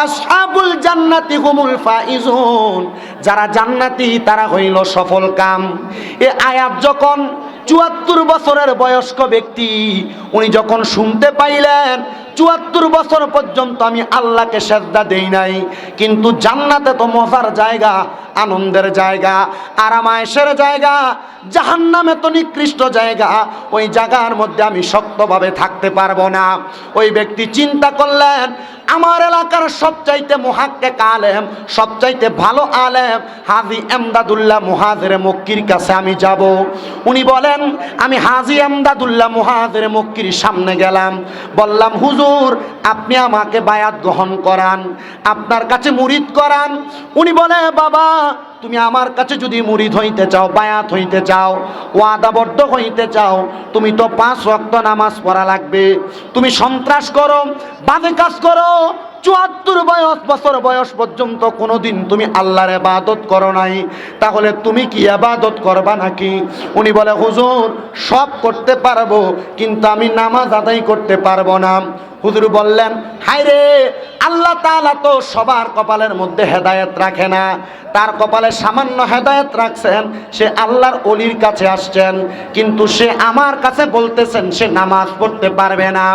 আসহাবুল জান্নাতি হুমুল ফাইজুন। যারা জান্নাতি, তারা হইল সফল কাম। এ আয়াত যখন চুয়াত্তর বছরের বয়স্ক ব্যক্তি, উনি যখন শুনতে পাইলেন চুয়াত্তর বছর পর্যন্ত আমি আল্লাহকে শ্রদ্ধা দেই নাই। কিন্তু জান্নাতে তো মজার জায়গা, আনন্দের জায়গা, আরামায়েশের জায়গা, জাহান্নামে তো নিকৃষ্ট জায়গা। ওই জায়গার মধ্যে আমি শক্তভাবে থাকতে পারব না। ওই ব্যক্তি চিন্তা করলেন, আমার এলাকার সবচাইতে মুহাক্কেক আলেম, সবচাইতে ভালো আলেম হাজি এমদাদুল্লাহ মুহাজের মক্কির কাছে আমি যাব। উনি বলেন, আমি হাজি এমদাদুল্লাহ মুহাজের মক্কির সামনে গেলাম। বললাম, হুজুর আপনি আমাকে বায়াত গ্রহণ করান, আপনার কাছে মুরিদ করান। উনি বলে, বাবা, তুমি আমার কাছে যদি মুরিদ হইতে চাও, বায়াত হইতে চাও, ওয়াদাবদ্ধ হইতে চাও, তুমি তো পাঁচ রক্ত নামাজ পড়া লাগবে। তুমি সন্ত্রাস করো বাদে কাজ করো চুয়াত্তর বয়স, বছর বয়স পর্যন্ত কোনোদিন তুমি আল্লাহর এবাদত করো নাই। তাহলে তুমি কি এবাদত করবা নাকি? উনি বলে, হুজুর, সব করতে পারব, কিন্তু আমি নামাজ আদায় করতে পারব না। হুজুর বললেন, হায় রে, আল্লাহ তাআলা তো সবার কপালের মধ্যে হেদায়েত রাখে না। তার কপালে সামান্য হেদায়েত রাখছেন, সে আল্লাহর অলির কাছে আসছেন, কিন্তু সে আমার কাছে বলতেছেন, সে নামাজ পড়তে পারবে না।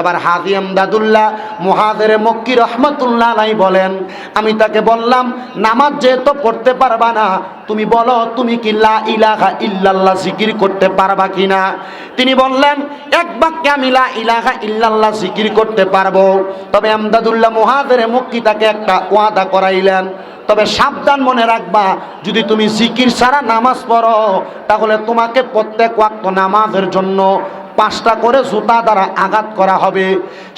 এবার হাজি আমদাদুল্লাহ মুহাদের মক্কি রহমতুল্লাহ আলাই বলেন? আমি তাকে বললাম, নামাজ যেহেতু পড়তে পারবা না, তুমি বলো, তুমি কি লা ইলাহা ইল্লাল্লাহ জিকির করতে পারবা কিনা? তিনি বললেন, এক বাক্যে আমি লা ইলাহা ইল্লাল্লাহ জিকির করতে পারব। তবে আমদাদুল্লাহ মুহাদের মক্কি তাকে একটা ওয়াদা করাইলেন? তবে সাবধান মনে রাখবা, যদি তুমি জিকির ছাড়া নামাজ পড়ো, তাহলে তোমাকে প্রত্যেক ওয়াক্ত নামাজের জন্য পাঁচটা করে জুতা দ্বারা আঘাত করা হবে।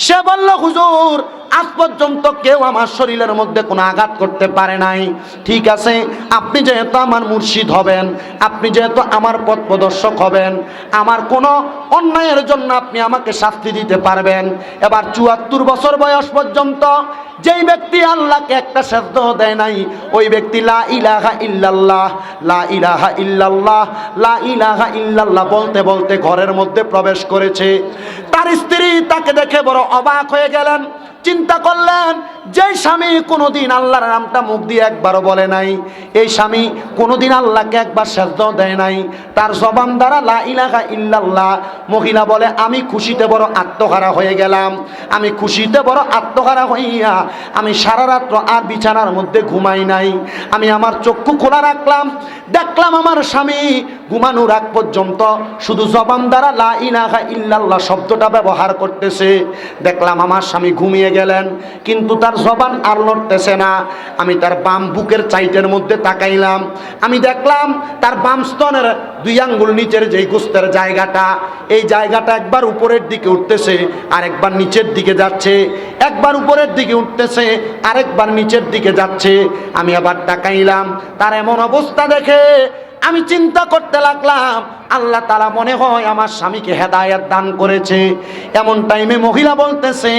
সে বলল, হুজুর, আজ পর্যন্ত কেউ আমার শরীরের মধ্যে কোনো আঘাত করতে পারে নাই। ঠিক আছে, আপনি যেহেতু আমার মুর্শিদ হবেন, আপনি যেহেতু আমার পথ প্রদর্শক হবেন, আমার কোনো অন্যায়ের জন্য আপনি আমাকে শাস্তি দিতে পারবেন। এবার চুয়াত্তর বছর বয়স পর্যন্ত যেই ব্যক্তি আল্লাহকে একটা শব্দ দেয় নাই, ওই ব্যক্তি লা ইলাহা ইল্লাল্লাহ, লা ইলাহা ইল্লাল্লাহ, লা ইলাহা ইল্লাল্লাহ বলতে বলতে ঘরের মধ্যে প্রবেশ করেছে। তার স্ত্রী তাকে দেখে বড় অবাক হয়ে গেলেন, চিন্তা করলেন যে স্বামী কোনোদিন আল্লাহর নামটা মুখ দিয়ে একবারও বলে নাই, এই স্বামী কোনোদিন আল্লাহকে একবার শ্রদ্ধ দেয় নাই, তার জবান দ্বারা লা ইলাহা ইল্লাল্লাহ মহিলা বলে, আমি খুশিতে বড় আত্মহারা হয়ে গেলাম, আমি খুশিতে বড় আত্মহারা হইয়া, আমি সারা রাত্র আর বিছানার মধ্যে ঘুমাই নাই, আমি আমার চক্ষু খোলা রাখলাম, দেখলাম আমার স্বামী ঘুমানোর আগ পর্যন্ত শুধু জবান দ্বারা লা ইলাহা ইল্লাল্লাহ শব্দটা ব্যবহার করতেছে, দেখলাম আমার স্বামী ঘুমিয়ে গেলেন, কিন্তু তার জবান আর লড়তেছে না। আমি তার বাম বুকের চাইটের মধ্যে তাকাইলাম। আমি দেখলাম তার বাম স্তনের দুই আঙ্গুল নিচের যেই গুস্তের জায়গাটা, এই জায়গাটা একবার উপরের দিকে উঠতেছে আর একবার নিচের দিকে যাচ্ছে। একবার উপরের দিকে উঠতেছে, আরেকবার নিচের দিকে যাচ্ছে। আমি আবার তাকাইলাম, তার এমন অবস্থা দেখে আমি চিন্তা করতে লাগলাম, আল্লাহ তালা মনে হয় আমার স্বামীকে হেদায়েত দান করেছে। এমন টাইমে মহিলা বলতেছে,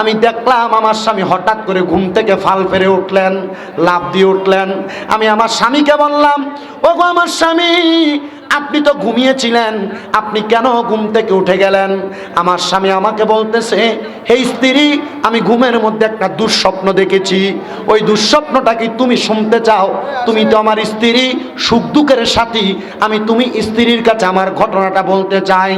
আমি দেখলাম আমার স্বামী হঠাৎ করে ঘুম থেকে ফাল ফেরে উঠলেন লাভ দিয়ে উঠলেন। আমি আমার স্বামীকে বললাম, ওগো আমার স্বামী আপনি তো ঘুমিয়েছিলেন, আপনি কেন ঘুম থেকে উঠে গেলেন? আমার স্বামী আমাকে বলতেছে হে স্ত্রী, আমি ঘুমের মধ্যে একটা দুঃস্বপ্ন দেখেছি। ওই দুঃস্বপ্নটা কি তুমি শুনতে চাও? তুমি তো আমার স্ত্রী, সুখ দুঃখের সাথী। আমি তুমি স্ত্রীর কাছে আমার ঘটনাটা বলতে চাই।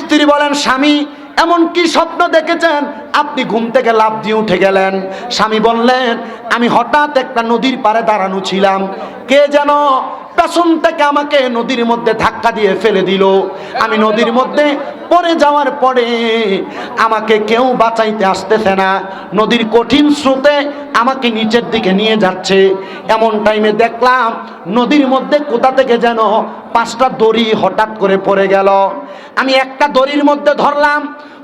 স্ত্রী বলেন, স্বামী, এমন কি স্বপ্ন দেখেছেন? আপনি ঘুম থেকে লাভ দিয়ে উঠে গেলেন। স্বামী বললেন, আমি হঠাৎ একটা নদীর পাড়ে দাঁড়ানো ছিলাম। কে যেন পেছন থেকে আমাকে নদীর মধ্যে ধাক্কা দিয়ে ফেলে দিল। আমি নদীর মধ্যে পড়ে যাওয়ার পরে আমাকে কেউ বাঁচাইতে আসতেছে না। নদীর কঠিন স্রোতে আমাকে নিচের দিকে নিয়ে যাচ্ছে। এমন টাইমে দেখলাম নদীর মধ্যে কোথা থেকে যেন পাঁচটা দড়ি হঠাৎ করে পড়ে গেল। আমি একটা দড়ির মধ্যে ধরলাম।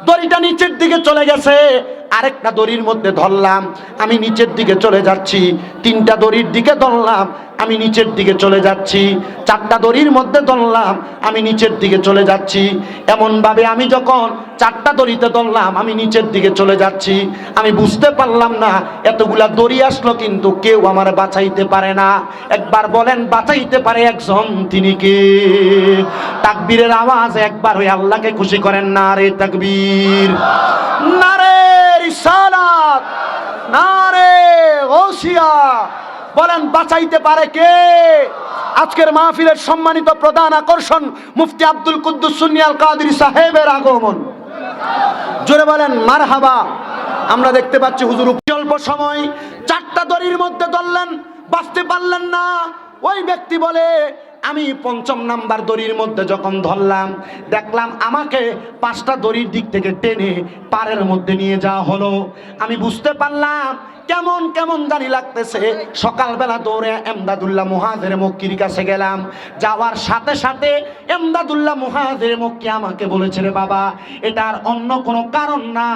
দড়িটা নিচের দিকে চলে গেছে। আরেকটা দড়ির মধ্যে ধরলাম, আমি নিচের দিকে চলে যাচ্ছি। তিনটা দড়ির দিকে ধরলাম, আমি নিচের দিকে চলে যাচ্ছি। চারটা দড়ির মধ্যে ধরলাম, আমি নিচের দিকে চলে যাচ্ছি। এমনভাবে আমি যখন চারটা দড়িতে ধরলাম, আমি নিচের দিকে চলে যাচ্ছি। আমি বুঝতে পারলাম না, এতগুলা দড়ি আসলো কিন্তু কেউ আমার বাঁচাইতে পারে না। একবার বলেন, বাঁচাইতে পারে একজন? তিনি কে? তাকবীরের আওয়াজ একবার হয়ে আল্লাহকে খুশি করেন না রে তাকবীর। না রে বলেন, বাঁচাইতে পারে কে? আজকের মাহফিলের সম্মানিত প্রধান আকর্ষণ মুফতি আব্দুল কুদ্দুস সুনিয়াল কাদির সাহেবের আগমন। জোরে বলেন, মারহাবা। আমরা দেখতে পাচ্ছি হুজুর অল্প সময়, চারটা দড়ির মধ্যে ধরলেন, বাঁচতে পারলেন না। ওই ব্যক্তি বলে আমি পঞ্চম নাম্বার দড়ির মধ্যে যখন ধরলাম, দেখলাম আমাকে পাঁচটা দড়ির দিক থেকে টেনে পাড়ের মধ্যে নিয়ে যাওয়া হলো। আমি বুঝতে পারলাম কেমন কেমন জানি লাগতেছে। সকালবেলা দৌড়ে এমদাদুল্লাহ মহাজের মক্কির কাছে গেলাম। যাওয়ার সাথে সাথে এমদাদুল্লাহ মুহাজের মক্কি আমাকে বলেছে রে বাবা এটার অন্য কোনো কারণ না।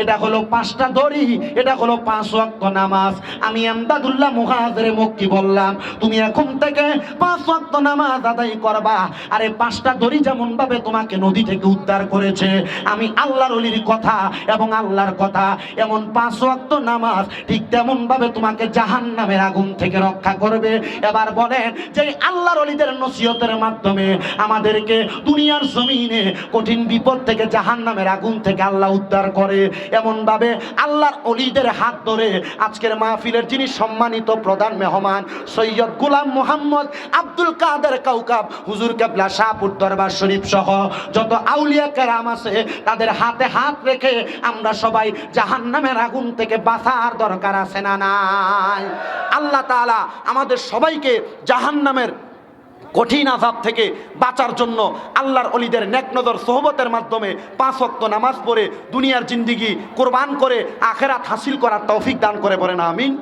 এটা হলো পাঁচটা দড়ি, এটা হলো পাঁচ ওয়াক্ত নামাজ। আমি এমদাদুল্লাহ মুহাজের মক্কি বললাম, তুমি এখন থেকে পাঁচ ওয়াক্ত নামাজ আদায় করবা। আরে পাঁচটা দড়ি যেমন ভাবে তোমাকে নদী থেকে উদ্ধার করেছে, আমি আল্লাহর অলির কথা এবং আল্লাহর কথা, এমন পাঁচ ওয়াক্ত নামাজ ঠিক তেমন ভাবে তোমাকে জাহান নামের আগুন থেকে রক্ষা করবে। এবার বলেন যে আল্লাহর অলিদের নসিহতের মাধ্যমে আমাদেরকে দুনিয়ার জমিনে কঠিন বিপদ থেকে জাহান নামের আগুন থেকে আল্লাহ উদ্ধার করে। এমন ভাবে আল্লাহর অলিদের হাত ধরে আজকের মাহফিলের যিনি সম্মানিত প্রধান মেহমান, সৈয়দ গুলাম মোহাম্মদ আব্দুল কাদের কাউকাব, হুজুর কেবলা শাহপুর দরবার শরীফ সহ যত আউলিয়া কেরাম আছে, তাদের হাতে হাত রেখে আমরা সবাই জাহান্নামের আগুন থেকে বাঁচার দরকার আছে না নাই? আল্লাহ তাআলা আমাদের সবাইকে জাহান্নামের কঠিন আজাব থেকে বাঁচার জন্য আল্লাহর অলিদের নেকনজর সোহবতের মাধ্যমে পাঁচ অক্ত নামাজ পড়ে দুনিয়ার জিন্দিগি কোরবান করে আখেরাত হাসিল করার তৌফিক দান করে বলেন, আমিন।